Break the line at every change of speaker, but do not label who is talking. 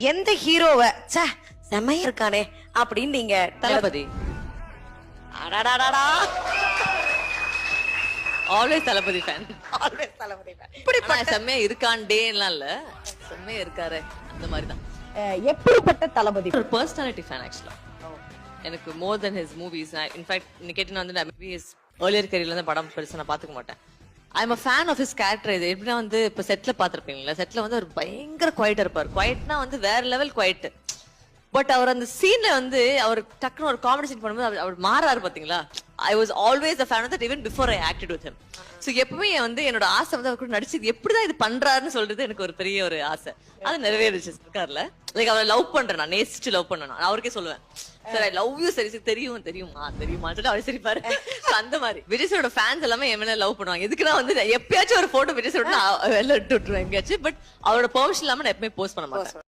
எந்த ஹீரோவை? ச்சே செம்மையா இருக்கானே அப்படின்னு நீங்க
தளபதி.
அடடடடா
always Thalapathy fan
Always Thalapathy fan. இப்படி
இப்படி செம்மையா இருக்கான் டேலாம் இல்ல. செம்மையா இருக்காரு அந்த மாதிரி தான்
எப்படிப்பட்ட தளபதி?
ஒரு பர்சனாலிட்டி ஃபேன் ஆக்சுவலா எனக்கு more then his movies in fact நீ கேட்டீங்கன்னா வந்து மேபி ஹிஸ் ஏர்லியர் கரியர்ல இருந்து படம் பெருசா நான் பாத்துக்க மாட்டேன். I am a fan of his character இது எப்படின்னா வந்து இப்போ செட்ல பார்த்துருப்பீங்களா செட்ல வந்து அவர் பயங்கர குவைட்டாக இருப்பார். குவைட்னா வந்து வேற லெவல் குவைட் பட் அவர் அந்த சீன்ல வந்து அவர் டக்குனு ஒரு காமெடி சீன் பண்ணும்போது அவர் அவர் மாறாரு பாத்தீங்களா? I was always a fan that even before I acted with him so எப்பவுமே வந்து என்னோட ஆசை வந்து அவர் கூட நடிச்சு இது எப்படிதான் இது பண்றாருன்னு சொல்றது எனக்கு ஒரு பெரிய ஒரு ஆசை. அது நிறைவேறிச்சு இருக்கார்ல லைக் அவரை லவ் பண்றேன் நான். நேசிச்சு லவ் பண்ணேன் நான் அவருக்கே சொல்லுவேன். சார் ஐ லவ் யூ சரி சரி. தெரியும் தெரியுமா தெரியுமா சொல்லி அவர் சிரிப்பாரு. So, அந்த மாதிரி. விஜய் சாரோட ஃபேன்ஸ் எல்லாமே என் மேல லவ் பண்ணுவாங்க. எதுக்குன்னா வந்து நான் எப்பயாச்சும் ஒரு போட்டோ விஜய் சாரோட நான் வெளில விட்டு விட்டுருவேன் எங்கேயாச்சும். பட் அவரோட பெர்மிஷன் இல்லாம நான் எப்பவுமே போஸ்ட் பண்ண மாட்டேன்.